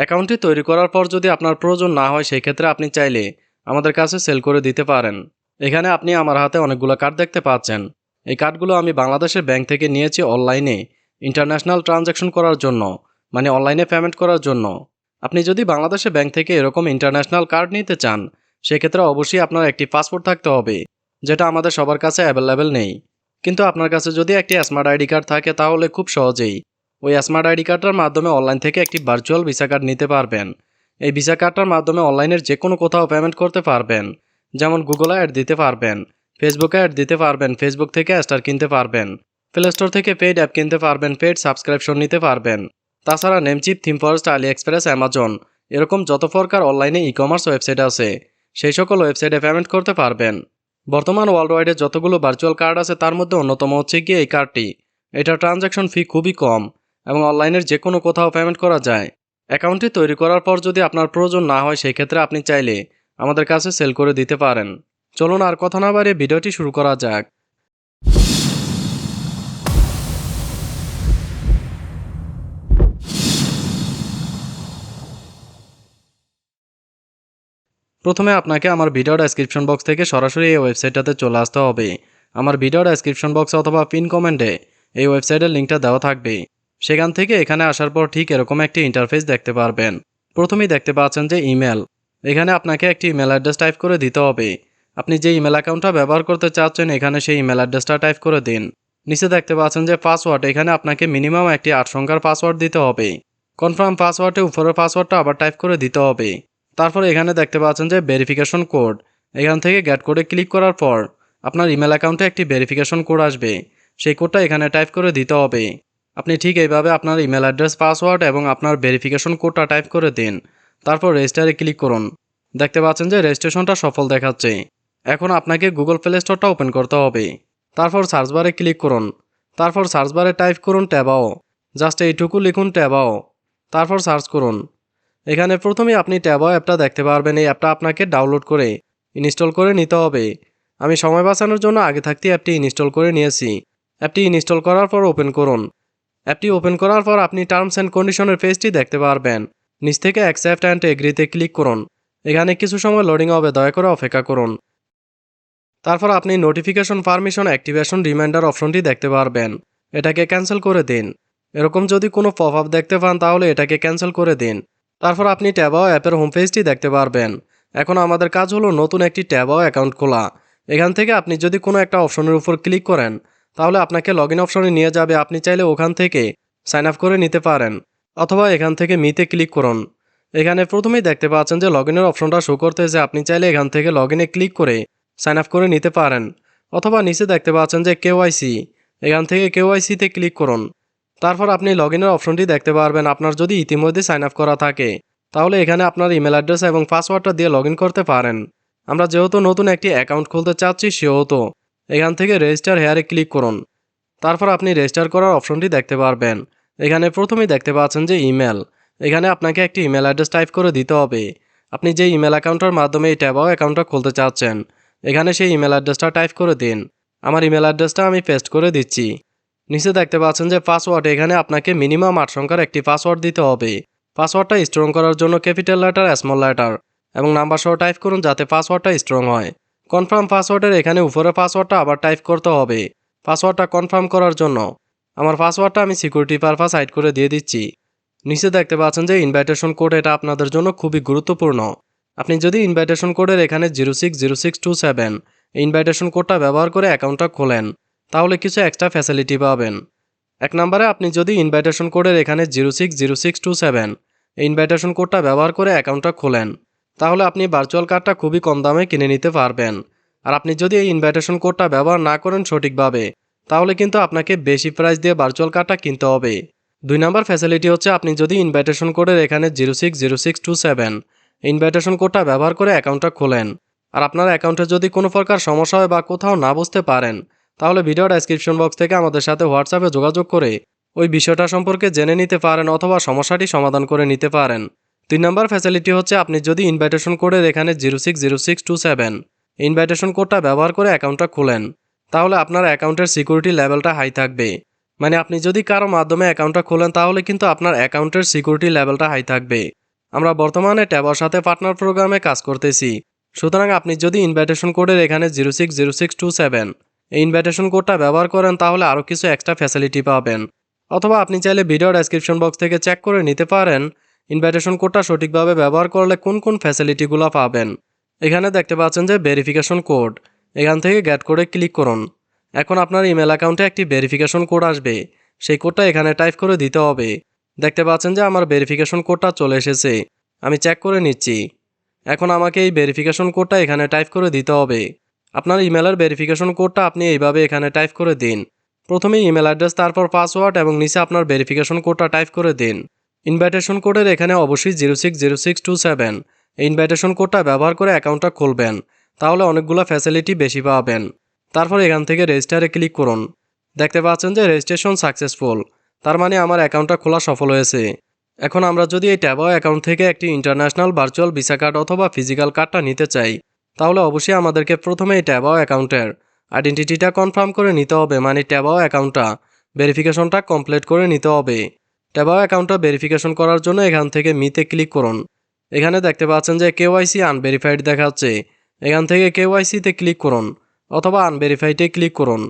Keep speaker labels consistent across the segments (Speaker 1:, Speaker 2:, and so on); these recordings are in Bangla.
Speaker 1: অ্যাকাউন্টটি তৈরি করার পর যদি আপনার প্রয়োজন না হয় সেই ক্ষেত্রে আপনি চাইলে আমাদের কাছে সেল করে দিতে পারেন। এখানে আপনি আমার হাতে অনেকগুলো কার্ড দেখতে পাচ্ছেন। এই কার্ডগুলো আমি বাংলাদেশের ব্যাংক থেকে নিয়েছি অনলাইনে ইন্টারন্যাশনাল ট্রানজ্যাকশন করার জন্য মানে অনলাইনে পেমেন্ট করার জন্য। আপনি যদি বাংলাদেশের ব্যাংক থেকে এরকম ইন্টারন্যাশনাল কার্ড নিতে চান, সেক্ষেত্রে অবশ্যই আপনার একটি পাসপোর্ট থাকতে হবে, যেটা আমাদের সবার কাছে অ্যাভেলেবেল নেই। কিন্তু আপনার কাছে যদি একটি স্মার্ট আইডি কার্ড থাকে, তাহলে খুব সহজেই ওই স্মার্ট আইডি কার্ডটার মাধ্যমে অনলাইন থেকে একটি ভার্চুয়াল ভিসা কার্ড নিতে পারবেন। এই ভিসা কার্ডটার মাধ্যমে অনলাইনের যে কোনো কোথাও পেমেন্ট করতে পারবেন। যেমন গুগলে অ্যাড দিতে পারবেন ফেসবুকে অ্যাড দিতে পারবেন ফেসবুক থেকে স্টার কিনতে পারবেন প্লে স্টোর থেকে পেড অ্যাপ কিনতে পারবেন পেড সাবস্ক্রিপশন নিতে পারবেন। তাছাড়া Namecheap ThemeForest AliExpress Amazon এরকম যত প্রকার অনলাইনে ই কমার্স ওয়েবসাইট আছে, সেই সকল ওয়েবসাইটে পেমেন্ট করতে পারবেন। বর্তমান ওয়ার্ল্ড ওয়াইডে যতগুলো ভার্চুয়াল কার্ড আছে, তার মধ্যে অন্যতম হচ্ছে গিয়ে এই কার্ডটি এটার ট্রানজ্যাকশন ফি খুবই কম। এবং অনলাইনের যে কোনো কোথাও পেমেন্ট করা যায়। অ্যাকাউন্টটি তৈরি করার পর যদি আপনার প্রয়োজন না হয় সেই ক্ষেত্রে আপনি চাইলে আমাদের কাছে সেল করে দিতে পারেন। চলুন আর কথা না বাড়িয়ে ভিডিওটি শুরু করা যাক। প্রথমে আপনাকে আমার ভিডিও ডেসক্রিপশন বক্স থেকে সরাসরি এই ওয়েবসাইটটাতে চলে আসতে হবে। আমার ভিডিও ডেসক্রিপশন বক্স অথবা পিন কমেন্টে এই ওয়েবসাইটের লিঙ্কটা দেওয়া থাকবে। সেখান থেকে এখানে আসার পর ঠিক এরকম একটি ইন্টারফেস দেখতে পারবেন। প্রথমেই দেখতে পাচ্ছেন যে ইমেল এখানে আপনাকে একটি ইমেল অ্যাড্রেস টাইপ করে দিতে হবে। আপনি যে ইমেল অ্যাকাউন্টটা ব্যবহার করতে চাচ্ছেন, এখানে সেই ইমেল অ্যাড্রেসটা টাইপ করে দিন। নিচে দেখতে পাচ্ছেন যে পাসওয়ার্ড এখানে আপনাকে মিনিমাম একটি আট সংখ্যার পাসওয়ার্ড দিতে হবে। কনফার্ম পাসওয়ার্ডে উপরের পাসওয়ার্ডটা আবার টাইপ করে দিতে হবে। তারপর এখানে দেখতে পাচ্ছেন যে ভেরিফিকেশন কোড এখান থেকে গেট কোডে ক্লিক করার পর আপনার ইমেল অ্যাকাউন্টে একটি ভেরিফিকেশন কোড আসবে। সেই কোডটা এখানে টাইপ করে দিতে হবে। আপনি ঠিক এইভাবে আপনার ইমেল অ্যাড্রেস পাসওয়ার্ড এবং আপনার ভেরিফিকেশন কোডটা টাইপ করে দিন। তারপর রেজিস্টারে ক্লিক করুন। দেখতে পাচ্ছেন যে রেজিস্ট্রেশনটা সফল দেখাচ্ছে। এখন আপনাকে গুগল প্লে স্টোরটা ওপেন করতে হবে। তারপর সার্চ বারে ক্লিক করুন। তারপর সার্চ বারে টাইপ করুন ট্যাবাও জাস্ট এইটুকু লিখুন ট্যাবাও তারপর সার্চ করুন। এখানে প্রথমে আপনি ট্যাবাও অ্যাপটা দেখতে পারবেন। এই অ্যাপটা আপনাকে ডাউনলোড করে ইনস্টল করে নিতে হবে। আমি সময় বাঁচানোর জন্য আগে থাকতে অ্যাপটি ইনস্টল করে নিয়েছি। অ্যাপটি ইনস্টল করার পর ওপেন করুন। অ্যাপটি ওপেন করার পর আপনি টার্মস অ্যান্ড কন্ডিশনের পেজটি দেখতে পারবেন। নিচ থেকে অ্যাকসেপ্ট অ্যান্ড এগ্রিতে ক্লিক করুন। এখানে কিছু সময় লোডিং হবে, দয়া করে অপেক্ষা করুন। তারপর আপনি নোটিফিকেশন পারমিশন অ্যাক্টিভেশন রিমাইন্ডার অপশনটি দেখতে পারবেন। এটাকে ক্যান্সেল করে দিন। এরকম যদি কোনো পপ আপ দেখতে পান, তাহলে এটাকে ক্যান্সেল করে দিন। তারপর আপনি ট্যাবাও অ্যাপের হোম পেজটি দেখতে পারবেন। এখন আমাদের কাজ হলো নতুন একটি ট্যাবাও অ্যাকাউন্ট খোলা। এখান থেকে আপনি যদি কোনো একটা অপশনের উপর ক্লিক করেন তাহলে আপনাকে লগ ইন অপশনে নিয়ে যাবে। আপনি চাইলে ওখান থেকে সাইন আপ করে নিতে পারেন। অথবা এখান থেকে মিতে ক্লিক করুন। এখানে প্রথমেই দেখতে পাচ্ছেন যে লগ ইনের অপশনটা শো করতে যে আপনি চাইলে এখান থেকে লগ ইনে ক্লিক করে সাইন আপ করে নিতে পারেন। অথবা নিচে দেখতে পাচ্ছেন যে কেওয়াইসি এখান থেকে কেওয়াইসিতে ক্লিক করুন। তারপর আপনি লগ ইনের অপশনটি দেখতে পারবেন। আপনার যদি ইতিমধ্যে সাইন আপ করা থাকে, তাহলে এখানে আপনার ইমেল অ্যাড্রেস এবং পাসওয়ার্ডটা দিয়ে লগ করতে পারেন। আমরা যেহেতু নতুন একটি অ্যাকাউন্ট খুলতে চাচ্ছি, সেহেতু এখান থেকে রেজিস্টার হেয়ারে ক্লিক করুন। তারপর আপনি রেজিস্টার করার অপশনটি দেখতে পারবেন। এখানে প্রথমেই দেখতে পাচ্ছেন যে ইমেল এখানে আপনাকে একটি ইমেল অ্যাড্রেস টাইপ করে দিতে হবে। আপনি যে ইমেল অ্যাকাউন্টের মাধ্যমে এই ট্যাবাও অ্যাকাউন্টটা খুলতে চাচ্ছেন, এখানে সেই ইমেল অ্যাড্রেসটা টাইপ করে দিন। আমার ইমেল অ্যাড্রেসটা আমি পেস্ট করে দিচ্ছি। নিচে দেখতে পাচ্ছেন যে পাসওয়ার্ড এখানে আপনাকে মিনিমাম আট সংখ্যার একটি পাসওয়ার্ড দিতে হবে। পাসওয়ার্ডটা স্ট্রং করার জন্য ক্যাপিটাল লেটার স্মল লেটার এবং নাম্বার সহ টাইপ করুন যাতে পাসওয়ার্ডটা স্ট্রং হয়। কনফার্ম পাসওয়ার্ডের এখানে উপরে পাসওয়ার্ডটা আবার টাইপ করতে হবে। পাসওয়ার্ডটা কনফার্ম করার জন্য। আমার পাসওয়ার্ডটা আমি সিকিউরিটি পারপাস হাইড করে দিয়ে দিচ্ছি। নিচে দেখতে পাচ্ছেন যে ইনভাইটেশন কোড এটা আপনাদের জন্য খুবই গুরুত্বপূর্ণ। আপনি যদি ইনভাইটেশন কোডের এখানে zero six zero six two seven invitation কোডটা ব্যবহার করে অ্যাকাউন্টটা খোলেন, তাহলে কিছু এক্সট্রা ফ্যাসিলিটি পাবেন। এক নম্বরে আপনি যদি ইনভাইটেশন কোডের এখানে zero six zero six two seven invitation কোডটা ব্যবহার করে অ্যাকাউন্টটা খোলেন তাহলে আপনি ভার্চুয়াল কার্ডটা খুবই কম দামে কিনে নিতে পারবেন। আর আপনি যদি এই ইনভাইটেশন কোডটা ব্যবহার না করেন সঠিকভাবে, তাহলে কিন্তু আপনাকে বেশি প্রাইস দিয়ে ভার্চুয়াল কার্ডটা কিনতে হবে। দুই নম্বর ফ্যাসিলিটি হচ্ছে আপনি যদি ইনভাইটেশন কোডের এখানে zero six zero six two seven invitation কোডটা ব্যবহার করে অ্যাকাউন্টটা খোলেন। আর আপনার অ্যাকাউন্টে যদি কোনো প্রকার সমস্যা হয় বা কোথাও না বুঝতে পারেন, তাহলে ভিডিও ডেসক্রিপশন বক্স থেকে আমাদের সাথে হোয়াটসঅ্যাপে যোগাযোগ করে ওই বিষয়টা সম্পর্কে জেনে নিতে পারেন অথবা সমস্যাটি সমাধান করে নিতে পারেন। তিন নম্বর ফ্যাসিলিটি হচ্ছে আপনি যদি ইনভাইটেশন কোডের এখানে zero six zero six two seven invitation কোডটা ব্যবহার করে অ্যাকাউন্টটা খোলেন, তাহলে আপনার অ্যাকাউন্টের সিকিউরিটি লেভেলটা হাই থাকবে। মানে আপনি যদি কারও মাধ্যমে অ্যাকাউন্টটা খোলেন, তাহলে কিন্তু আপনার অ্যাকাউন্টের সিকিউরিটি লেভেলটা হাই থাকবে। আমরা বর্তমানে ট্যাবার সাথে পার্টনার প্রোগ্রামে কাজ করতেছি। সুতরাং আপনি যদি ইনভাইটেশন কোডের এখানে zero six zero six two seven এই ইনভাইটেশন কোডটা ব্যবহার করেন, তাহলে আরও কিছু এক্সট্রা ফ্যাসিলিটি পাবেন। অথবা আপনি চাইলে ভিডিও ডেসক্রিপশন বক্স থেকে চেক করে নিতে পারেন। ইনভাইটেশন কোডটা সঠিকভাবে ব্যবহার করলে কোন কোন ফ্যাসিলিটিগুলো পাবেন। এখানে দেখতে পাচ্ছেন যে ভেরিফিকেশন কোড এখান থেকে গ্যাট কোডে ক্লিক করুন। এখন আপনার ইমেল অ্যাকাউন্টে একটি ভেরিফিকেশন কোড আসবে। সেই কোডটা এখানে টাইপ করে দিতে হবে। দেখতে পাচ্ছেন যে আমার ভেরিফিকেশন কোডটা চলে এসেছে। আমি চেক করে নিচ্ছি। এখন আমাকে এই ভেরিফিকেশন কোডটা এখানে টাইপ করে দিতে হবে। আপনার ইমেলের ভেরিফিকেশন কোডটা আপনি এইভাবে এখানে টাইপ করে দিন। প্রথমে ইমেল অ্যাড্রেস তারপর পাসওয়ার্ড এবং নিচে আপনার ভেরিফিকেশন কোডটা টাইপ করে দিন। ইনভাইটেশন কোডের এখানে অবশ্যই zero six zero six two seven এই ইনভাইটেশন কোডটা ব্যবহার করে অ্যাকাউন্টটা খুলবেন, তাহলে অনেকগুলো ফ্যাসিলিটি বেশি পাবেন। তারপর এখান থেকে রেজিস্টারে ক্লিক করুন। দেখতে পাচ্ছেন যে রেজিস্ট্রেশন সাকসেসফুল তার মানে আমার অ্যাকাউন্টটা খোলা সফল হয়েছে। এখন আমরা যদি এই ট্যাবো অ্যাকাউন্ট থেকে একটি ইন্টারন্যাশনাল ভার্চুয়াল ভিসা কার্ড অথবা ফিজিক্যাল কার্ডটা নিতে চাই, তাহলে অবশ্যই আমাদেরকে প্রথমে এই ট্যাবাও অ্যাকাউন্টের আইডেন্টিটিটা কনফার্ম করে নিতে হবে মানে ট্যাবাও অ্যাকাউন্টটা ভেরিফিকেশনটা কমপ্লিট করে নিতে হবে। ট্যাবাও অ্যাকাউন্টটা ভেরিফিকেশন করার জন্য এখান থেকে মিতে ক্লিক করুন। এখানে দেখতে পাচ্ছেন যে কেওয়াইসি আনভেরিফাইড দেখাচ্ছে। এখান থেকে কেওয়াইসিতে ক্লিক করুন অথবা আনভেরিফাইডে ক্লিক করুন।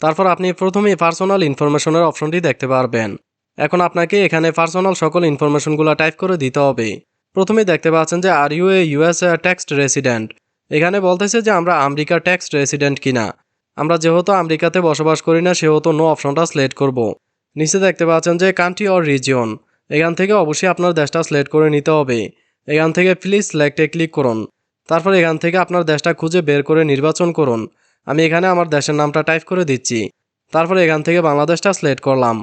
Speaker 1: তারপর আপনি প্রথমেই পার্সোনাল ইনফরমেশনের অপশনটি দেখতে পারবেন। এখন আপনাকে এখানে পার্সোনাল সকল ইনফরমেশনগুলো টাইপ করে দিতে হবে। প্রথমে দেখতে পাচ্ছেন যে are you a US taxed resident এখানে বলতেছে যে, আমরা আমেরিকার ট্যাক্স রেসিডেন্ট কিনা? আমরা যেহেতু আমেরিকাতে বসবাস করি না, সেহেতু নো অপশনটা সিলেক্ট করব। নিচে দেখতে পাচ্ছেন যে কান্ট্রি অর রিজিয়ন এখান থেকে অবশ্যই আপনার দেশটা সিলেক্ট করে নিতে হবে। এখান থেকে প্লিজ সিলেক্টে ক্লিক করুন। তারপর এখান থেকে আপনার দেশটা খুঁজে বের করে নির্বাচন করুন। আমি এখানে আমার দেশের নামটা টাইপ করে দিচ্ছি। তারপর এখান থেকে বাংলাদেশটা সিলেক্ট করলাম।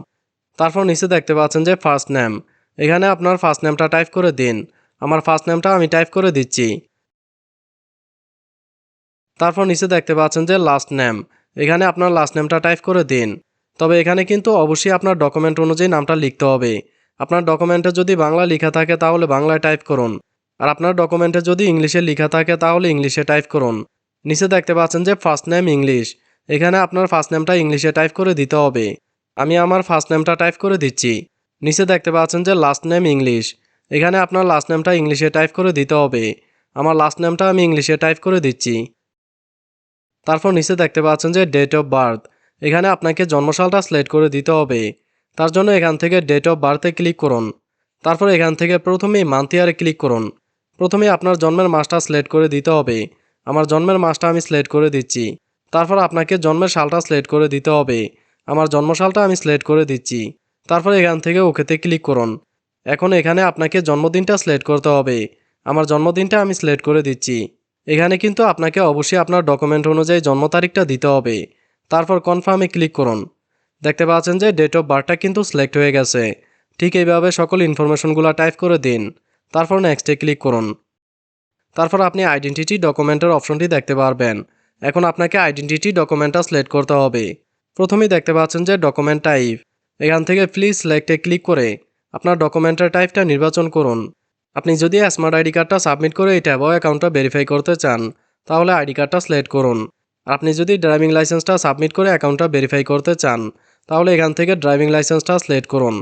Speaker 1: তারপর নিচে দেখতে পাচ্ছেন যে ফার্স্ট নেম এখানে আপনার ফার্স্ট নেমটা টাইপ করে দিন। আমার ফার্স্ট নেমটা আমি টাইপ করে দিচ্ছি। তারপর নিচে দেখতে পাচ্ছেন যে লাস্ট নেম এখানে আপনার লাস্ট নেমটা টাইপ করে দিন। তবে এখানে কিন্তু অবশ্যই আপনার ডকুমেন্ট অনুযায়ী নামটা লিখতে হবে। আপনার ডকুমেন্টে যদি বাংলা লেখা থাকে তাহলে বাংলায় টাইপ করুন। আর আপনার ডকুমেন্টে যদি ইংলিশে লেখা থাকে তাহলে ইংলিশে টাইপ করুন। নিচে দেখতে পাচ্ছেন যে ফার্স্ট নেম ইংলিশ এখানে আপনার ফার্স্ট নেমটা ইংলিশে টাইপ করে দিতে হবে। আমি আমার ফার্স্ট নেমটা টাইপ করে দিচ্ছি। নিচে দেখতে পাচ্ছেন যে লাস্ট নেম ইংলিশ এখানে আপনার লাস্ট নেমটা ইংলিশে টাইপ করে দিতে হবে। আমার লাস্ট নেমটা আমি ইংলিশে টাইপ করে দিচ্ছি। তারপর নিচে দেখতে পাচ্ছেন যে ডেট অফ বার্থ এখানে আপনাকে জন্মসালটা সিলেক্ট করে দিতে হবে। তার জন্য এখান থেকে ডেট অফ বার্থে ক্লিক করুন। তারপর এখান থেকে প্রথমেই মান্থ ইয়ারে ক্লিক করুন। প্রথমে আপনার জন্মের মাসটা সিলেক্ট করে দিতে হবে। আমার জন্মের মাসটা আমি সিলেক্ট করে দিচ্ছি। তারপর আপনাকে জন্মের সালটা সিলেক্ট করে দিতে হবে। আমার জন্মসালটা আমি সিলেক্ট করে দিচ্ছি। তারপর এখান থেকে ওকেতে ক্লিক করুন। এখন এখানে আপনাকে জন্মদিনটা সিলেক্ট করতে হবে। আমার জন্মদিনটা আমি সিলেক্ট করে দিচ্ছি। এখানে কিন্তু আপনাকে অবশ্যই আপনার ডকুমেন্ট অনুযায়ী জন্ম তারিখটা দিতে হবে। তারপর কনফার্মে ক্লিক করুন। দেখতে পাচ্ছেন যে ডেট অফ বার্থটা কিন্তু সিলেক্ট হয়ে গেছে। ঠিক এইভাবে সকল ইনফরমেশনগুলো টাইপ করে দিন। তারপর নেক্সটে ক্লিক করুন। তারপর আপনি আইডেন্টিটি ডকুমেন্টের অপশনটি দেখতে পারবেন। এখন আপনাকে আইডেন্টিটি ডকুমেন্টটা সিলেক্ট করতে হবে। প্রথমেই দেখতে পাচ্ছেন যে ডকুমেন্ট টাইপ এখান থেকে প্লিজ সিলেক্টে ক্লিক করে আপনার ডকুমেন্টের টাইপটা নির্বাচন করুন। আপনি যদি স্মার্ট আইডি কার্ডটা সাবমিট করে এই ট্যাবো অ্যাকাউন্টটা ভেরিফাই করতে চান, তাহলে আইডি কার্ডটা সিলেক্ট করুন। আপনি যদি ড্রাইভিং লাইসেন্সটা সাবমিট করে অ্যাকাউন্টটা ভেরিফাই করতে চান, তাহলে এখান থেকে ড্রাইভিং লাইসেন্সটা সিলেক্ট করুন।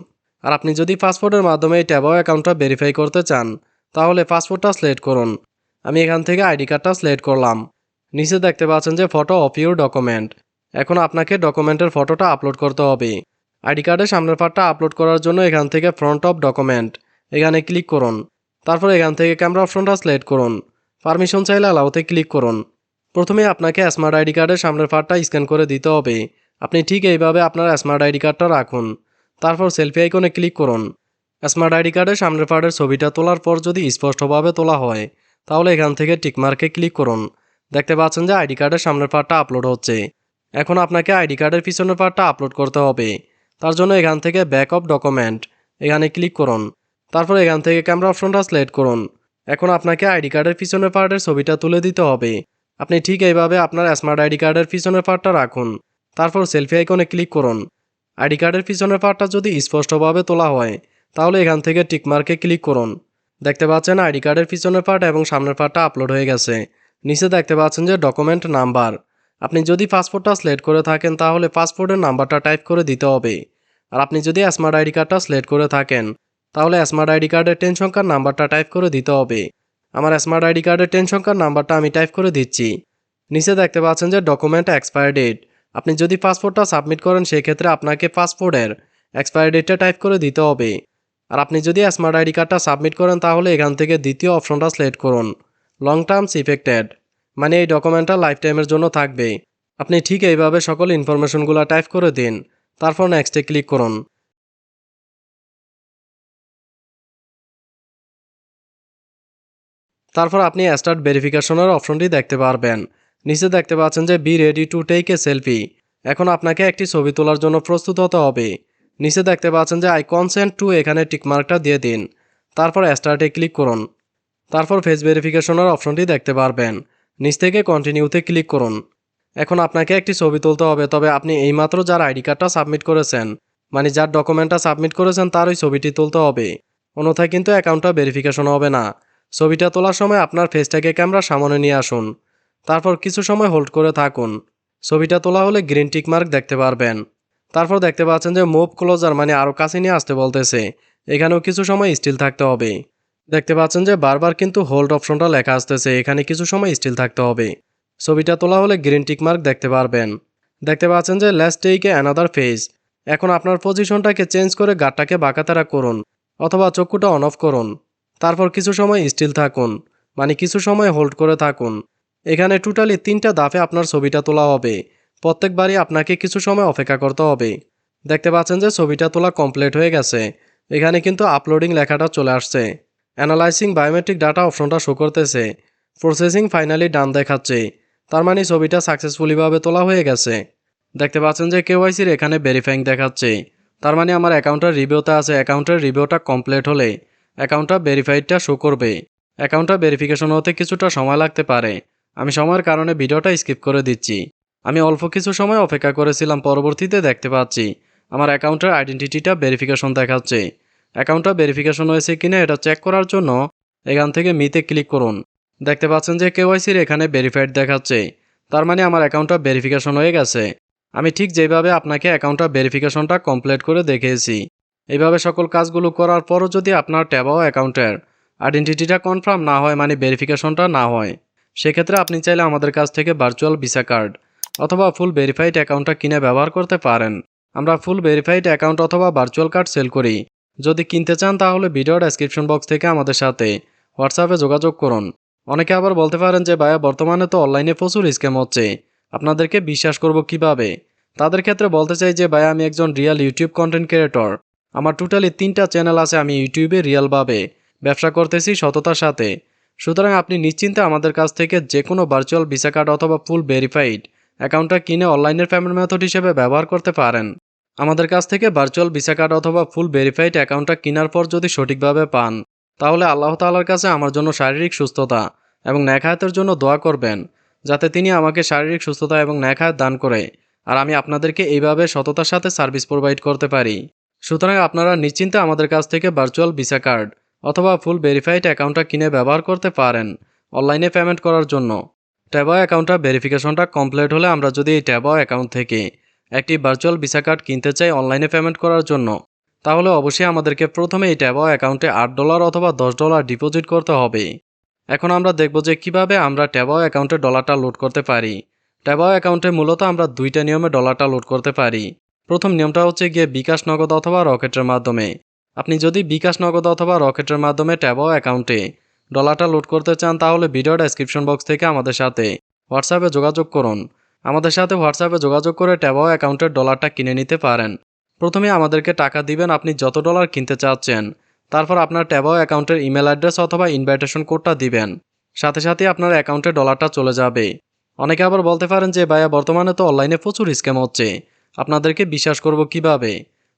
Speaker 1: আর আপনি যদি পাসপোর্টের মাধ্যমে এই ট্যাবো অ্যাকাউন্টটা ভেরিফাই করতে চান, তাহলে পাসপোর্টটা সিলেক্ট করুন। আমি এখান থেকে আইডি কার্ডটা সিলেক্ট করলাম। নিচে দেখতে পাচ্ছেন যে ফটো অফ ইউর ডকুমেন্ট। এখন আপনাকে ডকুমেন্টের ফটোটা আপলোড করতে হবে। আইডি কার্ডের সামনের পার্টটা আপলোড করার জন্য এখান থেকে ফ্রন্ট অফ ডকুমেন্ট, এখানে ক্লিক করুন। তারপর এখান থেকে ক্যামেরা অপশনটা সিলেক্ট করুন। পারমিশন চাইলে অ্যালাউতে ক্লিক করুন। প্রথমে আপনাকে স্মার্ট আইডি কার্ডের সামনের পার্টটা স্ক্যান করে দিতে হবে। আপনি ঠিক এইভাবে আপনার স্মার্ট আইডি কার্ডটা রাখুন। তারপর সেলফি আইকনে ক্লিক করুন। স্মার্ট আইডি কার্ডের সামনের পার্টের ছবিটা তোলার পর যদি স্পষ্টভাবে তোলা হয়, তাহলে এখান থেকে টিকমার্কে ক্লিক করুন। দেখতে পাচ্ছেন যে আইডি কার্ডের সামনের পার্টটা আপলোড হচ্ছে। এখন আপনাকে আইডি কার্ডের পিছনের পার্টটা আপলোড করতে হবে। তার জন্য এখান থেকে ব্যাক অফ ডকুমেন্ট এখানে ক্লিক করুন। তারপর এখান থেকে ক্যামেরা অপশনটা সিলেক্ট করুন। এখন আপনাকে আইডি কার্ডের পিছনের পার্টের ছবিটা তুলে দিতে হবে। আপনি ঠিক এইভাবে আপনার স্মার্ট আইডি কার্ডের পিছনের পার্টটা রাখুন। তারপর সেলফি আইকনে ক্লিক করুন। আইডি কার্ডের পিছনের পার্টটা যদি স্পষ্টভাবে তোলা হয়, তাহলে এখান থেকে টিকমার্কে ক্লিক করুন। দেখতে পাচ্ছেন আইডি কার্ডের পিছনের পার্ট এবং সামনের পার্টটা আপলোড হয়ে গেছে। নিচে দেখতে পাচ্ছেন যে ডকুমেন্ট নাম্বার আপনি যদি পাসপোর্টটা সিলেক্ট করে থাকেন, তাহলে পাসপোর্টের নাম্বারটা টাইপ করে দিতে হবে। আর আপনি যদি স্মার্ট আইডি কার্ডটা সিলেক্ট করে থাকেন, তাহলে স্মার্ট আইডি কার্ডের টেন সংখ্যার নাম্বারটা টাইপ করে দিতে হবে। আমার স্মার্ট আইডি কার্ডের টেন সংখ্যার নাম্বারটা আমি টাইপ করে দিচ্ছি। নিচে দেখতে পাচ্ছেন যে ডকুমেন্ট এক্সপায়ার ডেট আপনি যদি পাসপোর্টটা সাবমিট করেন, সেক্ষেত্রে আপনাকে পাসপোর্টের এক্সপায়ার ডেটটা টাইপ করে দিতে হবে। আর আপনি যদি স্মার্ট আইডি কার্ডটা সাবমিট করেন, তাহলে এখান থেকে দ্বিতীয় অপশনটা সিলেক্ট করুন। লং টার্মস ইফেক্টেড মানে এই ডকুমেন্টটা লাইফ টাইমের জন্য থাকবে। আপনি ঠিক এইভাবে সকল ইনফরমেশনগুলো টাইপ করে দিন। তারপর নেক্সটে ক্লিক করুন। তারপর আপনি স্টার্ট ভেরিফিকেশনের অপশনটি দেখতে পারবেন। নিচে দেখতে পাচ্ছেন যে be ready to take a selfie এখন আপনাকে একটি ছবি তোলার জন্য প্রস্তুত হতে হবে। নিচে দেখতে পাচ্ছেন যে আই কনসেন্ট টু এখানে টিকমার্কটা দিয়ে দিন। তারপর স্টার্টে ক্লিক করুন। তারপর ফেস ভেরিফিকেশনের অপশনটি দেখতে পারবেন। নিচ থেকে কন্টিনিউতে ক্লিক করুন। এখন আপনাকে একটি ছবি তুলতে হবে, তবে আপনি এইমাত্র যার আইডি কার্ডটা সাবমিট করেছেন মানে যার ডকুমেন্টটা সাবমিট করেছেন, তার ওই ছবিটি তুলতে হবে। অন্যথায় কিন্তু অ্যাকাউন্টটা ভেরিফিকেশন হবে না। ছবিটা তোলার সময় আপনার ফেসটাকে ক্যামেরার সামনে নিয়ে আসুন। তারপর কিছু সময় হোল্ড করে থাকুন। ছবিটা তোলা হলে গ্রিন টিক মার্ক দেখতে পারবেন। তারপর দেখতে পাচ্ছেন যে মুভ ক্লোজার মানে আরও কাছে নিয়ে আসতে বলতেছে। এখানেও কিছু সময় স্টিল থাকতে হবে। দেখতে পাচ্ছেন যে বারবার কিন্তু হোল্ড অপশনটা লেখা আসতেছে, এখানে কিছু সময় স্টিল থাকতে হবে। ছবিটা তোলা হলে গ্রিন টিক মার্ক দেখতে পারবেন। দেখতে পাচ্ছেন যে লেস টেইকে অ্যানাদার ফেজ এখন আপনার পজিশনটাকে চেঞ্জ করে গাটটাকে বাঁকাতারা করুন, অথবা চক্ষুটা অন অফ করুন। তারপর কিছু সময় স্টিল থাকুন মানে কিছু সময় হোল্ড করে থাকুন। এখানে টোটালি তিনটা দাফে আপনার ছবিটা তোলা হবে। প্রত্যেকবারই আপনাকে কিছু সময় অপেক্ষা করতে হবে। দেখতে পাচ্ছেন যে ছবিটা তোলা কমপ্লিট হয়ে গেছে। এখানে কিন্তু আপলোডিং লেখাটা চলে আসছে। অ্যানালাইসিং বায়োমেট্রিক ডাটা অপশনটা শো করতেছে। প্রসেসিং ফাইনালি ডান দেখাচ্ছে। তার মানে ছবিটা সাকসেসফুলিভাবে তোলা হয়ে গেছে। দেখতে পাচ্ছেন যে কেওয়াইসির এখানে ভেরিফাইং দেখাচ্ছে। তার মানে আমার অ্যাকাউন্টের রিভিউতে আছে। অ্যাকাউন্টের রিভিউটা কমপ্লিট হলে অ্যাকাউন্টটা ভেরিফাইডটা শো করবে। অ্যাকাউন্টটা ভেরিফিকেশন হতে কিছুটা সময় লাগতে পারে। আমি সময়ের কারণে ভিডিওটা স্কিপ করে দিচ্ছি। আমি অল্প কিছু সময় অপেক্ষা করেছিলাম, পরবর্তীতে দেখতে পাচ্ছি। আমার অ্যাকাউন্টের আইডেন্টিটিটা ভেরিফিকেশন দেখাচ্ছে। অ্যাকাউন্টটা ভেরিফিকেশন হয়েছে কিনা এটা চেক করার জন্য এখান থেকে মিতে ক্লিক করুন। দেখতে পাচ্ছেন যে কেওয়াইসির এখানে ভেরিফাইড দেখাচ্ছে। তার মানে আমার অ্যাকাউন্টটা ভেরিফিকেশন হয়ে গেছে। আমি ঠিক যেভাবে আপনাকে অ্যাকাউন্টটা ভেরিফিকেশনটা কমপ্লিট করে দেখিয়েছি। এইভাবে সকল কাজগুলো করার পরও যদি আপনার ট্যাবাও অ্যাকাউন্টের আইডেন্টিটিটা কনফার্ম না হয় মানে ভেরিফিকেশনটা না হয়, সেক্ষেত্রে আপনি চাইলে আমাদের কাছ থেকে ভার্চুয়াল ভিসা কার্ড অথবা ফুল ভেরিফাইড অ্যাকাউন্টটা কিনে ব্যবহার করতে পারেন। আমরা ফুল ভেরিফাইড অ্যাকাউন্ট অথবা ভার্চুয়াল কার্ড সেল করি। যদি কিনতে চান তাহলে ভিডিও ডেসক্রিপশন বক্স থেকে আমাদের সাথে হোয়াটসঅ্যাপে যোগাযোগ করুন। অনেকে আবার বলতে পারেন যে, ভাইয়া, বর্তমানে তো অনলাইনে প্রচুর স্ক্যাম হচ্ছে। আপনাদেরকে বিশ্বাস করব কীভাবে? তাদের ক্ষেত্রে বলতে চাই যে, ভাইয়া, আমি একজন রিয়াল ইউটিউব কন্টেন্ট ক্রিয়েটর। আমার টোটালি তিনটা চ্যানেল আছে আমি ইউটিউবে রিয়েলভাবে ব্যবসা করতেছি সততার সাথে। সুতরাং আপনি নিশ্চিন্তে আমাদের কাছ থেকে যে কোনো ভার্চুয়াল ভিসা কার্ড অথবা ফুল ভেরিফাইড অ্যাকাউন্টটা কিনে অনলাইনের পেমেন্ট মেথড হিসেবে ব্যবহার করতে পারেন। আমাদের কাছ থেকে ভার্চুয়াল ভিসা কার্ড অথবা ফুল ভেরিফাইড অ্যাকাউন্টটা কেনার পর যদি সঠিকভাবে পান, তাহলে আল্লাহ তাআলার কাছে আমার জন্য শারীরিক সুস্থতা এবং ন্যাখায়াতের জন্য দোয়া করবেন, যাতে তিনি আমাকে শারীরিক সুস্থতা এবং ন্যাখায়াত দান করে। আর আমি আপনাদেরকে এইভাবে সততার সাথে সার্ভিস প্রোভাইড করতে পারি। সুতরাং আপনারা নিশ্চিন্তে আমাদের কাছ থেকে ভার্চুয়াল ভিসা কার্ড অথবা ফুল ভেরিফাইড অ্যাকাউন্টটা কিনে ব্যবহার করতে পারেন অনলাইনে পেমেন্ট করার জন্য। ট্যাবা অ্যাকাউন্টটা ভেরিফিকেশনটা কমপ্লিট হলে আমরা যদি এই ট্যাবা অ্যাকাউন্ট থেকে একটি ভার্চুয়াল ভিসা কার্ড কিনতে চাই অনলাইনে পেমেন্ট করার জন্য, তাহলে অবশ্যই আমাদেরকে প্রথমে এই ট্যাবা অ্যাকাউন্টে আট ডলার অথবা দশ ডলার ডিপোজিট করতে হবে। এখন আমরা দেখব যে কীভাবে আমরা ট্যাবা অ্যাকাউন্টে ডলারটা লোড করতে পারি। ট্যাবা অ্যাকাউন্টে মূলত আমরা দুইটা নিয়মে ডলারটা লোড করতে পারি। প্রথম নিয়মটা হচ্ছে গিয়ে বিকাশ নগদ অথবা রকেটের মাধ্যমে। আপনি যদি বিকাশ নগদ অথবা রকেটের মাধ্যমে ট্যাবা অ্যাকাউন্টে ডলারটা লোড করতে চান, তাহলে ভিডিও ডেসক্রিপশন বক্স থেকে আমাদের সাথে হোয়াটসঅ্যাপে যোগাযোগ করুন। আমাদের সাথে হোয়াটসঅ্যাপে যোগাযোগ করে ট্যাবাও অ্যাকাউন্টের ডলারটা কিনে নিতে পারেন। প্রথমে আমাদেরকে টাকা দিবেন আপনি যত ডলার কিনতে চাচ্ছেন, তারপর আপনার ট্যাবাও অ্যাকাউন্টের ইমেল অ্যাড্রেস অথবা ইনভাইটেশন কোডটা দিবেন। সাথে সাথে আপনার অ্যাকাউন্টে ডলারটা চলে যাবে। অনেকে আবার বলতে পারেন যে, ভাইয়া, বর্তমানে তো অনলাইনে প্রচুর স্ক্যাম হচ্ছে। আপনাদেরকে বিশ্বাস করব কীভাবে?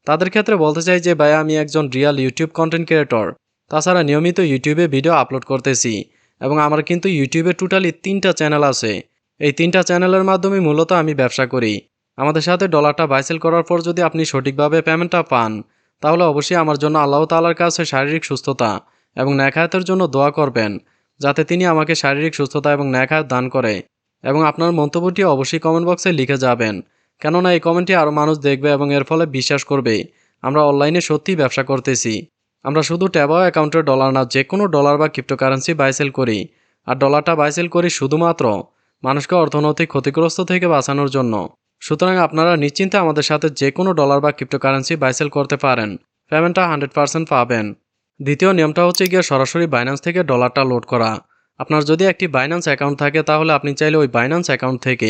Speaker 1: তাদের ক্ষেত্রে বলতে চাই যে, ভাইয়া, আমি একজন রিয়াল ইউটিউব কন্টেন্ট ক্রিয়েটর তাছাড়া নিয়মিত ইউটিউবে ভিডিও আপলোড করতেছি এবং আমার কিন্তু ইউটিউবে টোটালি তিনটা চ্যানেল আছে। এই তিনটা চ্যানেলের মাধ্যমে মূলত আমি ব্যবসা করি। আমাদের সাথে ডলারটা বাইসেল করার পর যদি আপনি সঠিকভাবে পেমেন্টটা পান, তাহলে অবশ্যই আমার জন্য আল্লাহ তালার কাছে শারীরিক সুস্থতা এবং ন্যাখায়াতের জন্য দোয়া করবেন, যাতে তিনি আমাকে শারীরিক সুস্থতা এবং ন্যাখায়াত দান করে। এবং আপনার মন্তব্যটি অবশ্যই কমেন্ট বক্সে লিখে যাবেন। কেননা এই কমেন্টটি আরও মানুষ দেখবে এবং এর ফলে বিশ্বাস করবে। আমরা অনলাইনে সত্যিই ব্যবসা করতেছি। আমরা শুধু ট্যাবাও অ্যাকাউন্টের ডলার না, যে কোনো ডলার বা ক্রিপ্টোকারেন্সি বাইসেল করি। আর ডলারটা বাইসেল করি শুধুমাত্র মানুষকে অর্থনৈতিক ক্ষতিগ্রস্ত থেকে বাঁচানোর জন্য। সুতরাং আপনারা নিশ্চিন্তে আমাদের সাথে যে কোনো ডলার বা ক্রিপ্টোকারেন্সি বাইসেল করতে পারেন। পেমেন্টটা হান্ড্রেড পার্সেন্ট পাবেন। দ্বিতীয় নিয়মটা হচ্ছে গিয়ে সরাসরি বাইন্যান্স থেকে ডলারটা লোড করা। আপনার যদি একটি বাইন্যান্স অ্যাকাউন্ট থাকে, তাহলে আপনি চাইলে ওই বাইন্যান্স অ্যাকাউন্ট থেকে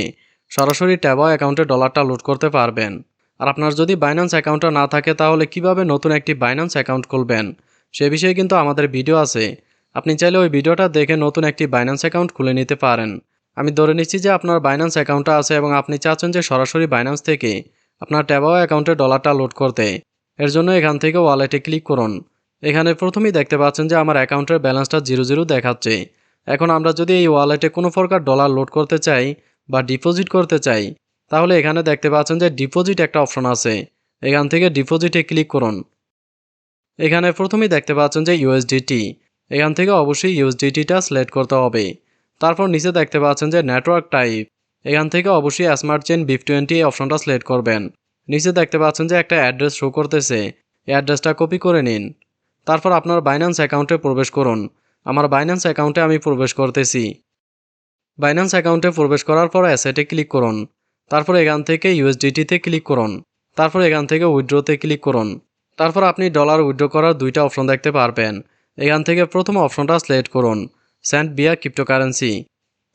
Speaker 1: সরাসরি ট্যাবা অ্যাকাউন্টে ডলারটা লোড করতে পারবেন। আর আপনার যদি বাইন্যান্স অ্যাকাউন্টটা না থাকে, তাহলে কীভাবে নতুন একটি বাইন্যান্স অ্যাকাউন্ট খুলবেন? সে বিষয়ে কিন্তু আমাদের ভিডিও আছে। আপনি চাইলে ওই ভিডিওটা দেখে নতুন একটি বাইন্যান্স অ্যাকাউন্ট খুলে নিতে পারেন। আমি ধরে নিচ্ছি যে আপনার বাইন্যান্স অ্যাকাউন্টটা আছে এবং আপনি চাচ্ছেন যে সরাসরি বাইন্যান্স থেকে আপনার ট্যাবাও অ্যাকাউন্টে ডলারটা লোড করতে। এর জন্য এখান থেকে ওয়ালেটে ক্লিক করুন। এখানে প্রথমেই দেখতে পাচ্ছেন যে আমার অ্যাকাউন্টের ব্যালেন্সটা জিরো জিরো দেখাচ্ছে। এখন আমরা যদি এই ওয়ালেটে কোনো প্রকার ডলার লোড করতে চাই বা ডিপোজিট করতে চাই, তাহলে এখানে দেখতে পাচ্ছেন যে ডিপোজিট একটা অপশন আছে। এখান থেকে ডিপোজিটে ক্লিক করুন। এখানে প্রথমেই দেখতে পাচ্ছেন যে ইউএসডিটি এখান থেকে অবশ্যই ইউএসডিটিটা সিলেক্ট করতে হবে। তারপর নিচে দেখতে পাচ্ছেন যে নেটওয়ার্ক টাইপ এখান থেকে অবশ্যই স্মার্ট চেন বিফ টোয়েন্টি এই অপশনটা সিলেক্ট করবেন। নিচে দেখতে পাচ্ছেন যে একটা অ্যাড্রেস শো করতেছে। এই অ্যাড্রেসটা কপি করে নিন। তারপর আপনার বাইন্যান্স অ্যাকাউন্টে প্রবেশ করুন। আমার বাইন্যান্স অ্যাকাউন্টে আমি প্রবেশ করতেছি। বাইন্যান্স অ্যাকাউন্টে প্রবেশ করার পর অ্যাসেটে ক্লিক করুন। তারপর এখান থেকে ইউএসডিটিতে ক্লিক করুন। তারপর এখান থেকে উইড্রোতে ক্লিক করুন। তারপর আপনি ডলার উইড্রো করার দুইটা অপশন দেখতে পারবেন। এখান থেকে প্রথম অপশনটা সিলেক্ট করুন স্যান্ড বিয়া ক্রিপ্টোকারেন্সি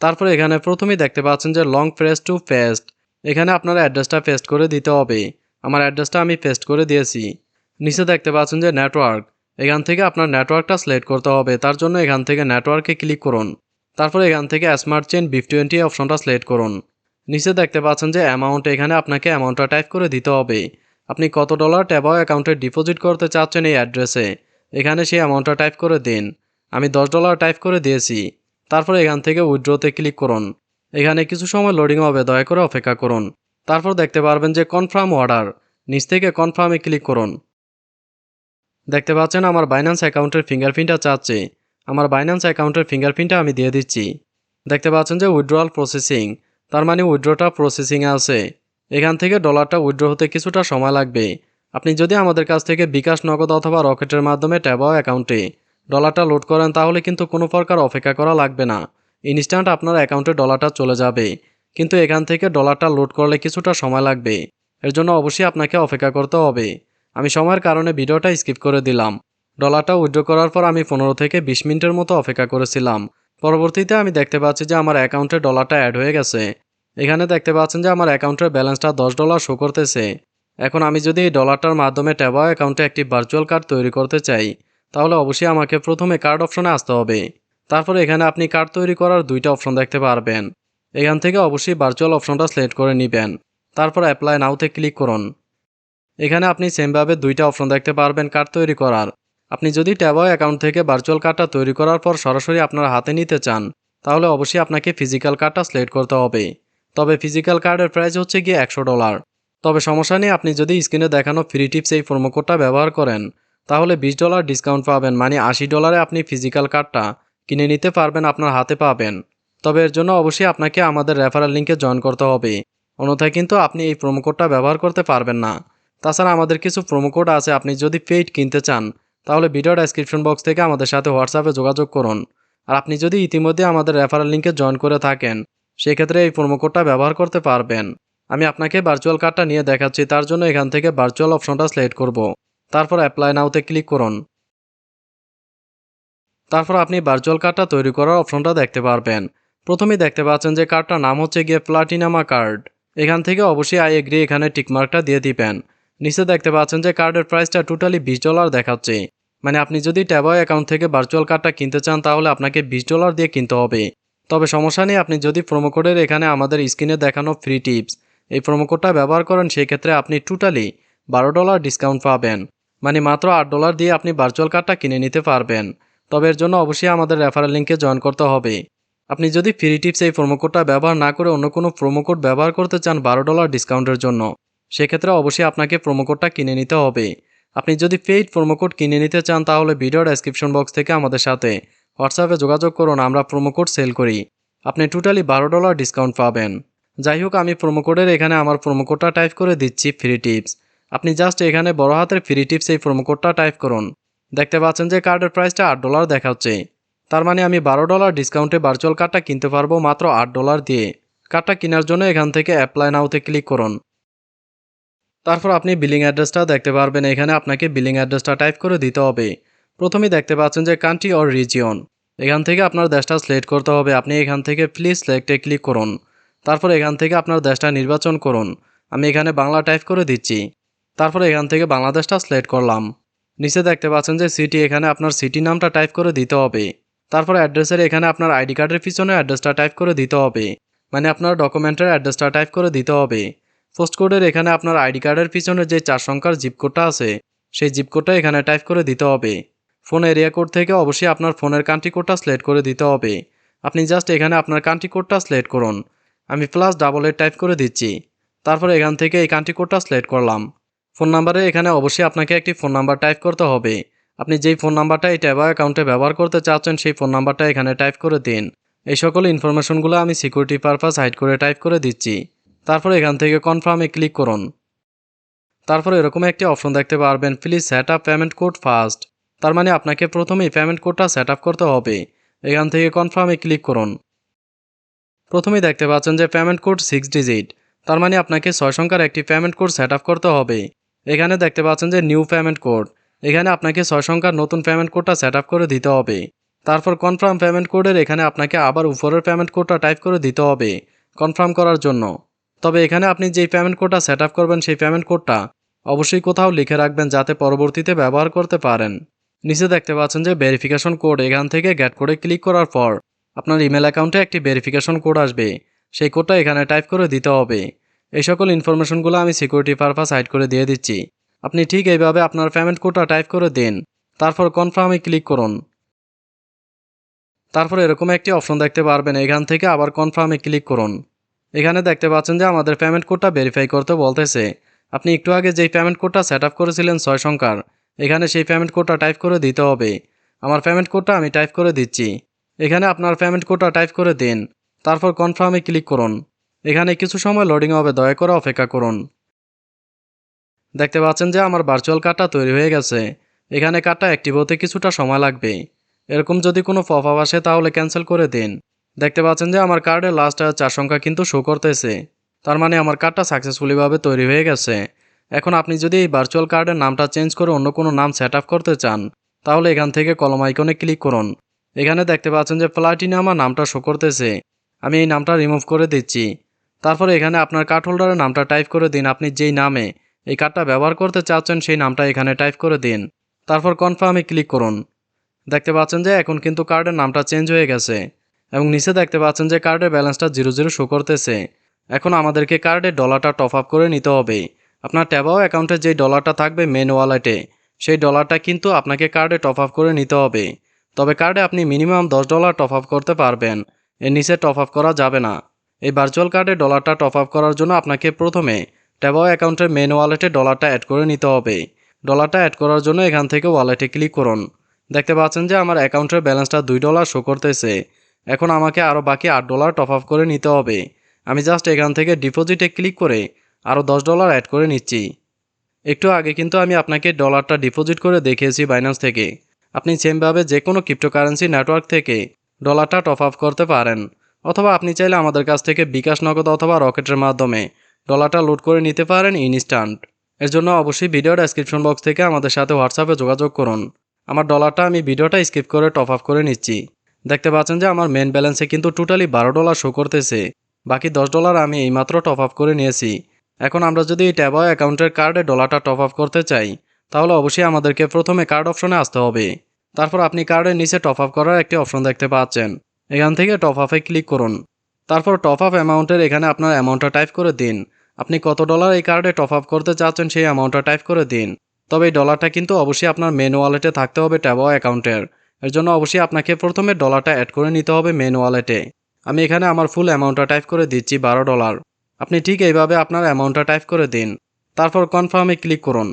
Speaker 1: তারপর এখানে প্রথমেই দেখতে পাচ্ছেন যে লং প্রেস টু পেস্ট এখানে আপনার অ্যাড্রেসটা পেস্ট করে দিতে হবে। আমার অ্যাড্রেসটা আমি পেস্ট করে দিয়েছি। নিচে দেখতে পাচ্ছেন যে নেটওয়ার্ক এখান থেকে আপনার নেটওয়ার্কটা সিলেক্ট করতে হবে। তার জন্য এখান থেকে নেটওয়ার্কে ক্লিক করুন। তারপর এখান থেকে স্মার্ট চেন বিফ টোয়েন্টি অপশনটা সিলেক্ট করুন। নিচে দেখতে পাচ্ছেন যে অ্যামাউন্ট এখানে আপনাকে অ্যামাউন্টটা টাইপ করে দিতে হবে। আপনি কত ডলার ট্যাবাও অ্যাকাউন্টে ডিপোজিট করতে চাচ্ছেন এই অ্যাড্রেসে এখানে সেই অ্যামাউন্টটা টাইপ করে দিন। আমি দশ ডলার টাইপ করে দিয়েছি। তারপর এখান থেকে উইড্রোতে ক্লিক করুন। এখানে কিছু সময় লোডিং হবে, দয়া করে অপেক্ষা করুন। তারপর দেখতে পারবেন যে কনফার্ম অর্ডার নিচ থেকে কনফার্মে ক্লিক করুন। দেখতে পাচ্ছেন আমার বাইন্যান্স অ্যাকাউন্টের ফিঙ্গারপ্রিন্টটা চাচ্ছে। আমার বাইন্যান্স অ্যাকাউন্টের ফিঙ্গারপ্রিন্টটা আমি দিয়ে দিচ্ছি। দেখতে পাচ্ছেন যে উইথড্রয়াল প্রসেসিং তার মানে উইড্রোটা প্রসেসিংয়ে আছে। এখান থেকে ডলারটা উইথড্র হতে কিছুটা সময় লাগবে। আপনি যদি আমাদের কাছ থেকে বিকাশ নগদ অথবা রকেটের মাধ্যমে ট্যাবাও অ্যাকাউন্টে ডলারটা লোড করেন, তাহলে কিন্তু কোনো প্রকার অপেক্ষা করা লাগবে না। ইনস্ট্যান্ট আপনার অ্যাকাউন্টে ডলারটা চলে যাবে। কিন্তু এখান থেকে ডলারটা লোড করলে কিছুটা সময় লাগবে। এর জন্য অবশ্যই আপনাকে অপেক্ষা করতে হবে। আমি সময়ের কারণে ভিডিওটা স্কিপ করে দিলাম। ডলারটা উইথড্র করার পর আমি পনেরো থেকে বিশ মিনিটের মতো অপেক্ষা করেছিলাম। পরবর্তীতে আমি দেখতে পাচ্ছি যে আমার অ্যাকাউন্টে ডলারটা অ্যাড হয়ে গেছে। এখানে দেখতে পাচ্ছেন যে আমার অ্যাকাউন্টের ব্যালেন্সটা দশ ডলার শো করতেছে। এখন আমি যদি এই ডলারটার মাধ্যমে ট্যাবা অ্যাকাউন্টে একটি ভার্চুয়াল কার্ড তৈরি করতে চাই, তাহলে অবশ্যই আমাকে প্রথমে কার্ড অপশনে আসতে হবে। তারপর এখানে আপনি কার্ড তৈরি করার দুইটা অপশন দেখতে পারবেন। এখান থেকে অবশ্যই ভার্চুয়াল অপশনটা সিলেক্ট করে নেবেন। তারপর অ্যাপ্লাই নাওতে ক্লিক করুন। এখানে আপনি সেমভাবে দুইটা অপশন দেখতে পারবেন কার্ড তৈরি করার। আপনি যদি ট্যাবা অ্যাকাউন্ট থেকে ভার্চুয়াল কার্ডটা তৈরি করার পর সরাসরি আপনার হাতে নিতে চান, তাহলে অবশ্যই আপনাকে ফিজিক্যাল কার্ডটা সিলেক্ট করতে হবে। তবে ফিজিক্যাল কার্ডের প্রাইস হচ্ছে গিয়ে একশো ডলার তবে সমস্যা নেই, আপনি যদি স্ক্রিনে দেখানো ফ্রি টিপস এই কোডটা ব্যবহার করেন, তাহলে বিশ ডলার ডিসকাউন্ট পাবেন মানে আশি ডলারে আপনি ফিজিক্যাল কার্ডটা কিনে নিতে পারবেন, আপনার হাতে পাবেন। তবে এর জন্য অবশ্যই আপনাকে আমাদের রেফারেল লিঙ্কে জয়েন করতে হবে। অন্যথায় কিন্তু আপনি এই কোডটা ব্যবহার করতে পারবেন না। তাছাড়া আমাদের কিছু কোড আছে, আপনি যদি পেইড কিনতে চান তাহলে ভিডিও ডেসক্রিপশন বক্স থেকে আমাদের সাথে হোয়াটসঅ্যাপে যোগাযোগ করুন। আর আপনি যদি ইতিমধ্যে আমাদের রেফারেল লিঙ্কে জয়েন করে থাকেন, সেক্ষেত্রে এই কোডটা ব্যবহার করতে পারবেন। আমি আপনাকে ভার্চুয়াল কার্ডটা নিয়ে দেখাচ্ছি, তার জন্য এখান থেকে ভার্চুয়াল অপশনটা সিলেক্ট করব। তারপর অ্যাপ্লাই নাওতে ক্লিক করুন। তারপর আপনি ভার্চুয়াল কার্ডটা তৈরি করার অপশনটা দেখতে পারবেন। প্রথমেই দেখতে পাচ্ছেন যে কার্ডটার নাম হচ্ছে গিয়ে প্লাটিনামা কার্ড এখান থেকে অবশ্যই আই এগ্রি এখানে টিকমার্কটা দিয়ে দিবেন। নিচে দেখতে পাচ্ছেন যে কার্ডের প্রাইসটা টোটালি বিশ ডলার দেখাচ্ছে। মানে আপনি যদি ট্যাবয় অ্যাকাউন্ট থেকে ভার্চুয়াল কার্ডটা কিনতে চান, তাহলে আপনাকে বিশ ডলার দিয়ে কিনতে হবে। তবে সমস্যা নেই, আপনি যদি কোডের এখানে আমাদের স্ক্রিনে দেখানো ফ্রি টিপস এই কোডটা ব্যবহার করেন সেই ক্ষেত্রে আপনি টোটালি বারো ডলার ডিসকাউন্ট পাবেন। মানে মাত্র আট ডলার দিয়ে আপনি ভার্চুয়াল কার্ডটা কিনে নিতে পারবেন। তবে এর জন্য অবশ্যই আমাদের রেফারেল লিঙ্কে জয়েন করতে হবে। আপনি যদি ফ্রি টিপস এই কোডটা ব্যবহার না করে অন্য কোনো কোড ব্যবহার করতে চান, বারো ডলার ডিসকাউন্টের জন্য। সেক্ষেত্রে অবশ্যই আপনাকে কোডটা কিনে নিতে হবে। আপনি যদি পেইড কোড কিনে নিতে চান, তাহলে ভিডিও ডেসক্রিপশন বক্স থেকে আমাদের সাথে হোয়াটসঅ্যাপে যোগাযোগ করুন, আমরা কোড সেল করি। আপনি টোটালি বারো ডলার ডিসকাউন্ট পাবেন। যাই হোক, আমি কোডের এখানে আমার কোডটা টাইপ করে দিচ্ছি ফ্রি টিপস আপনি জাস্ট এখানে বড় হাতের ফ্রি টিপস এই কোডটা টাইপ করুন। দেখতে পাচ্ছেন যে কার্ডের প্রাইসটা আট ডলার দেখাচ্ছে। তার মানে আমি বারো ডলার ডিসকাউন্টে ভার্চুয়াল কার্ডটা কিনতে পারব মাত্র আট ডলার দিয়ে। কার্ডটা কেনার জন্য এখান থেকে অ্যাপ্লাই নাওতে ক্লিক করুন। তারপর আপনি বিলিং অ্যাড্রেসটা দেখতে পারবেন এখানে আপনাকে বিলিং অ্যাড্রেসটা টাইপ করে দিতে হবে। প্রথমে দেখতে পাচ্ছেন যে কান্ট্রি অর রিজিয়ন এখান থেকে আপনার দেশটা সিলেক্ট করতে হবে। আপনি এখান থেকে প্লিজ সিলেক্টে ক্লিক করুন। তারপর এখান থেকে আপনার দেশটা নির্বাচন করুন। আমি এখানে বাংলা টাইপ করে দিচ্ছি। তারপর এখান থেকে বাংলাদেশটা সিলেক্ট করলাম। নিচে দেখতে পাচ্ছেন যে সিটি এখানে আপনার সিটি নামটা টাইপ করে দিতে হবে। তারপর অ্যাড্রেসের এখানে আপনার আইডি কার্ডের পিছনে অ্যাড্রেসটা টাইপ করে দিতে হবে। মানে আপনার ডকুমেন্টের অ্যাড্রেসটা টাইপ করে দিতে হবে। পোস্ট কোডের এখানে আপনার আইডি কার্ডের পিছনে যে চার সংখ্যার জিপ কোডটা আছে, সেই জিপ কোডটা এখানে টাইপ করে দিতে হবে। ফোন এরিয়া কোড থেকে অবশ্যই আপনার ফোনের কান্ট্রি কোডটা সিলেক্ট করে দিতে হবে। আপনি জাস্ট এখানে আপনার কান্ট্রি কোডটা সিলেক্ট করুন। আমি প্লাস ডাবল এইট টাইপ করে দিচ্ছি। তারপর এখান থেকে এই কান্ট্রি কোডটা সিলেক্ট করলাম। ফোন নাম্বারে এখানে অবশ্যই আপনাকে একটি ফোন নাম্বার টাইপ করতে হবে। আপনি যেই ফোন নাম্বারটা এই ট্যাবা অ্যাকাউন্টে ব্যবহার করতে চাচ্ছেন, সেই ফোন নাম্বারটা এখানে টাইপ করে দিন। এই সকল ইনফরমেশনগুলো আমি সিকিউরিটি পারপাস হাইড করে টাইপ করে দিচ্ছি। তারপর এখান থেকে কনফার্মে ক্লিক করুন। তারপর এরকম একটি অপশন দেখতে পারবেন please set up payment code first তার মানে আপনাকে প্রথমেই পেমেন্ট কোডটা সেট আপ করতে হবে। এখান থেকে কনফার্মে ক্লিক করুন। প্রথমেই দেখতে পাচ্ছেন যে পেমেন্ট কোড সিক্স ডিজিট তার মানে আপনাকে ছয় সংখ্যার একটি পেমেন্ট কোড সেট আপ করতে হবে। এখানে দেখতে পাচ্ছেন যে নিউ পেমেন্ট কোড এখানে আপনাকে ছয় সংখ্যার নতুন পেমেন্ট কোডটা সেট আপ করে দিতে হবে। তারপর কনফার্ম পেমেন্ট কোডের এখানে আপনাকে আবার উপরের পেমেন্ট কোডটা টাইপ করে দিতে হবে। কনফার্ম করার জন্য। তবে এখানে আপনি যেই পেমেন্ট কোডটা সেট আপ করবেন, সেই পেমেন্ট কোডটা অবশ্যই কোথাও লিখে রাখবেন যাতে পরবর্তীতে ব্যবহার করতে পারেন। নিচে দেখতে পাচ্ছেন যে ভেরিফিকেশন কোড এখান থেকে গ্যাট কোডে ক্লিক করার পর আপনার ইমেল অ্যাকাউন্টে একটি ভেরিফিকেশন কোড আসবে। সেই কোডটা এখানে টাইপ করে দিতে হবে। এই সকল ইনফরমেশনগুলো আমি সিকিউরিটি পারপাস হাইড করে দিয়ে দিচ্ছি। আপনি ঠিক এইভাবে আপনার পেমেন্ট কোডটা টাইপ করে দিন। তারপর কনফার্মে ক্লিক করুন। তারপর এরকম একটি অপশন দেখতে পারবেন। এখান থেকে আবার কনফার্মে ক্লিক করুন। এখানে দেখতে পাচ্ছেন যে আমাদের পেমেন্ট কোডটা ভেরিফাই করতে বলতেছে। আপনি একটু আগে যেই পেমেন্ট কোডটা সেট আপ করেছিলেন ছয় সংখ্যার, এখানে সেই পেমেন্ট কোডটা টাইপ করে দিতে হবে। আমার পেমেন্ট কোডটা আমি টাইপ করে দিচ্ছি। এখানে আপনার পেমেন্ট কোডটা টাইপ করে দিন। তারপর কনফার্মে ক্লিক করুন। এখানে কিছু সময় লোডিং হবে, দয়া করে অপেক্ষা করুন। দেখতে পাচ্ছেন যে আমার ভার্চুয়াল কার্ডটা তৈরি হয়ে গেছে। এখানে কার্ডটা অ্যাক্টিভ হতে কিছুটা সময় লাগবে। এরকম যদি কোনো আপ আসে তাহলে ক্যান্সেল করে দিন। দেখতে পাচ্ছেন যে আমার কার্ডের লাস্ট চার সংখ্যা কিন্তু শো করতেছে। তার মানে আমার কার্ডটা সাকসেসফুলিভাবে তৈরি হয়ে গেছে। এখন আপনি যদি এই ভার্চুয়াল কার্ডের নামটা চেঞ্জ করে অন্য কোনো নাম সেট করতে চান, তাহলে এখান থেকে কলম আইকনে ক্লিক করুন। এখানে দেখতে পাচ্ছেন যে প্লাটিনে আমার নামটা শো করতেছে। আমি এই নামটা রিমুভ করে দিচ্ছি। তারপরে এখানে আপনার কার্ড হোল্ডারের নামটা টাইপ করে দিন আপনি যেই নামে এই কার্ডটা ব্যবহার করতে চাচ্ছেন সেই নামটা এখানে টাইপ করে দিন। তারপর কনফার্মে ক্লিক করুন। দেখতে পাচ্ছেন যে এখন কিন্তু কার্ডের নামটা চেঞ্জ হয়ে গেছে। এবং নিচে দেখতে পাচ্ছেন যে কার্ডের ব্যালেন্সটা জিরো জিরো শো করতেছে। এখন আমাদেরকে কার্ডের ডলারটা টপ আপ করে নিতে হবে। আপনার ট্যাবাও অ্যাকাউন্টে যে ডলারটা থাকবে মেন ওয়ালেটে সেই ডলারটা কিন্তু আপনাকে কার্ডে টপ আপ করে নিতে হবে। তবে কার্ডে আপনি মিনিমাম দশ ডলার টপ আপ করতে পারবেন। এর নিচে টপ আপ করা যাবে না। এই ভার্চুয়াল কার্ডে ডলারটা টপ আপ করার জন্য আপনাকে প্রথমে ট্যাবাও অ্যাকাউন্টের মেন ওয়ালেটে ডলারটা অ্যাড করে নিতে হবে। ডলারটা অ্যাড করার জন্য এখান থেকে ওয়ালেটে ক্লিক করুন। দেখতে পাচ্ছেন যে আমার অ্যাকাউন্টের ব্যালেন্সটা দুই ডলার শো করতেছে। এখন আমাকে আরও বাকি আট ডলার টপ আপ করে নিতে হবে। আমি জাস্ট এখান থেকে ডিপোজিটে ক্লিক করে আরও দশ ডলার অ্যাড করে নিচ্ছি। একটু আগে কিন্তু আমি আপনাকে ডলারটা ডিপোজিট করে দেখিয়েছি বাইন্যান্স থেকে। আপনি সেমভাবে যে কোনো ক্রিপ্টোকারেন্সি নেটওয়ার্ক থেকে ডলারটা টপ আপ করতে পারেন, অথবা আপনি চাইলে আমাদের কাছ থেকে বিকাশ নগদ অথবা রকেটের মাধ্যমে ডলারটা লোড করে নিতে পারেন ইনস্ট্যান্ট এর জন্য অবশ্যই ভিডিও ডেসক্রিপশন বক্স থেকে আমাদের সাথে হোয়াটসঅ্যাপে যোগাযোগ করুন। আমার ডলারটা আমি ভিডিওটা স্কিপ করে টপ আপ করে নিচ্ছি। দেখতে পাচ্ছেন যে আমার মেন ব্যালেন্সে কিন্তু টোটালি বারো ডলার শো করতেছে। বাকি দশ ডলার আমি এইমাত্র টপ আপ করে নিয়েছি। এখন আমরা যদি এই ট্যাবা অ্যাকাউন্টের কার্ডে ডলারটা টপ আপ করতে চাই, তাহলে অবশ্যই আমাদেরকে প্রথমে কার্ড অপশনে আসতে হবে। তারপর আপনি কার্ডের নিচে টপ আপ করার একটি অপশন দেখতে পাচ্ছেন। এখান থেকে টপ আপে ক্লিক করুন। তারপর টপ আপ অ্যামাউন্টের এখানে আপনার অ্যামাউন্টটা টাইপ করে দিন। আপনি কত ডলার এই কার্ডে টপ আপ করতে চাচ্ছেন সেই অ্যামাউন্টটা টাইপ করে দিন। তবে এই ডলারটা কিন্তু অবশ্যই আপনার মেন ওয়ালেটে থাকতে হবে ট্যাবা অ্যাকাউন্টের। এর জন্য অবশ্যই আপনাকে প্রথমে ডলারটা অ্যাড করে নিতে হবে মেন ওয়ালেটে আমি এখানে আমার ফুল অ্যামাউন্টটা টাইপ করে দিচ্ছি বারো ডলার আপনি ঠিক এইভাবে আপনার অ্যামাউন্টটা টাইপ করে দিন। তারপর কনফার্মে ক্লিক করুন।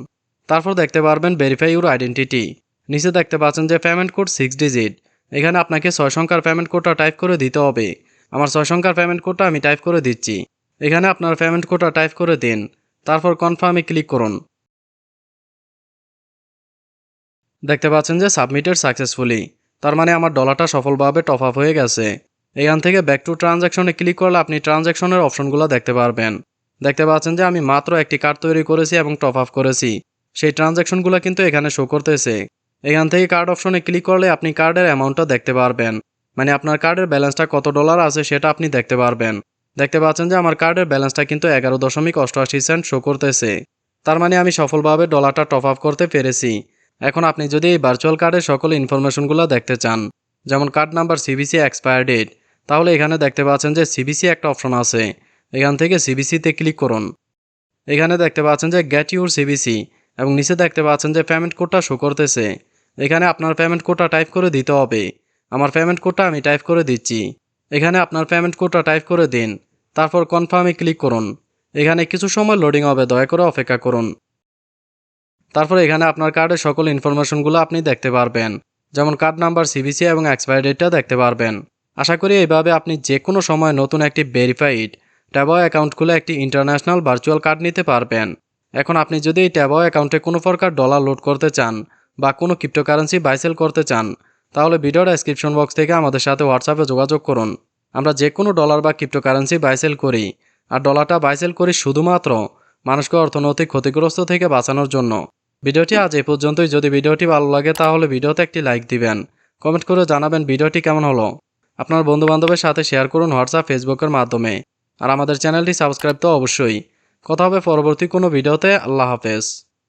Speaker 1: তারপর দেখতে পারবেন ভেরিফাই ইউর আইডেন্টিটি নিচে দেখতে পাচ্ছেন যে পেমেন্ট কোড সিক্স ডিজিট এখানে আপনাকে ছয় সংখ্যার পেমেন্ট কোডটা টাইপ করে দিতে হবে। আমার ছয় সংখ্যার পেমেন্ট কোডটা আমি টাইপ করে দিচ্ছি। এখানে আপনার পেমেন্ট কোডটা টাইপ করে দিন। তারপর কনফার্মে ক্লিক করুন। দেখতে পাচ্ছেন যে সাবমিটেড সাকসেসফুলি। তার মানে আমার ডলারটা সফলভাবে টপ আপ হয়ে গেছে। এখান থেকে ব্যাক টু ট্রানজ্যাকশনে ক্লিক করলে আপনি ট্রানজ্যাকশনের অপশনগুলো দেখতে পারবেন। দেখতে পাচ্ছেন যে আমি মাত্র একটি কার্ড তৈরি করেছি এবং টপ আপ করেছি। সেই ট্রানজ্যাকশনগুলো কিন্তু এখানে শো করতেছে। এখান থেকে কার্ড অপশনে ক্লিক করলে আপনি কার্ডের অ্যামাউন্টটা দেখতে পারবেন। মানে আপনার কার্ডের ব্যালেন্সটা কত ডলার আছে সেটা আপনি দেখতে পারবেন। দেখতে পাচ্ছেন যে আমার কার্ডের ব্যালেন্সটা কিন্তু এগারো দশমিক অষ্টআশি সেন্ট শো করতেছে। তার মানে আমি সফলভাবে ডলারটা টপ আপ করতে পেরেছি। এখন আপনি যদি এই ভার্চুয়াল কার্ডের সকল ইনফরমেশনগুলো দেখতে চান, যেমন কার্ড নাম্বার সিবিসি এক্সপায়ার ডেট তাহলে এখানে দেখতে পাচ্ছেন যে সিবিসি একটা অপশন আছে। এখান থেকে সিবিসিতে ক্লিক করুন। এখানে দেখতে পাচ্ছেন যে গেট ইউর সিবিসি এবং নিচে দেখতে পাচ্ছেন যে পেমেন্ট কোডটা শো করতেছে। এখানে আপনার পেমেন্ট কোডটা টাইপ করে দিতে হবে। আমার পেমেন্ট কোডটা আমি টাইপ করে দিচ্ছি। এখানে আপনার পেমেন্ট কোডটা টাইপ করে দিন। তারপর কনফার্মে ক্লিক করুন। এখানে কিছু সময় লোডিং হবে, দয়া করে অপেক্ষা করুন। তারপর এখানে আপনার কার্ডের সকল ইনফরমেশনগুলো আপনি দেখতে পারবেন। যেমন কার্ড নাম্বার সিবিসি এবং এক্সপায়ার ডেটটা দেখতে পারবেন। আশা করি এইভাবে আপনি যে কোনো সময় নতুন একটি ভেরিফাইড ট্যাবো অ্যাকাউন্ট খুলে একটি ইন্টারন্যাশনাল ভার্চুয়াল কার্ড নিতে পারবেন। এখন আপনি যদি এই ট্যাবো অ্যাকাউন্টে কোনো প্রকার ডলার লোড করতে চান বা কোনো ক্রিপ্টোকারেন্সি বাইসেল করতে চান, তাহলে ভিডিও ডেসক্রিপশন বক্স থেকে আমাদের সাথে হোয়াটসঅ্যাপে যোগাযোগ করুন। আমরা যে কোনো ডলার বা ক্রিপ্টোকারেন্সি বাইসেল করি। আর ডলারটা বাইসেল করি শুধুমাত্র মানুষকে অর্থনৈতিক ক্ষতিগ্রস্ত থেকে বাঁচানোর জন্য। ভিডিওটি আজ এ পর্যন্তই। যদি ভিডিওটি ভালো লাগে, তাহলে ভিডিওতে একটি লাইক দিবেন। কমেন্ট করে জানাবেন ভিডিওটি কেমন হলো। আপনার বন্ধুবান্ধবের সাথে শেয়ার করুন হোয়াটসঅ্যাপ, ফেসবুকের মাধ্যমে। আর আমাদের চ্যানেলটি সাবস্ক্রাইব তো অবশ্যই। কথা হবে পরবর্তী কোনো ভিডিওতে। আল্লাহ হাফেজ।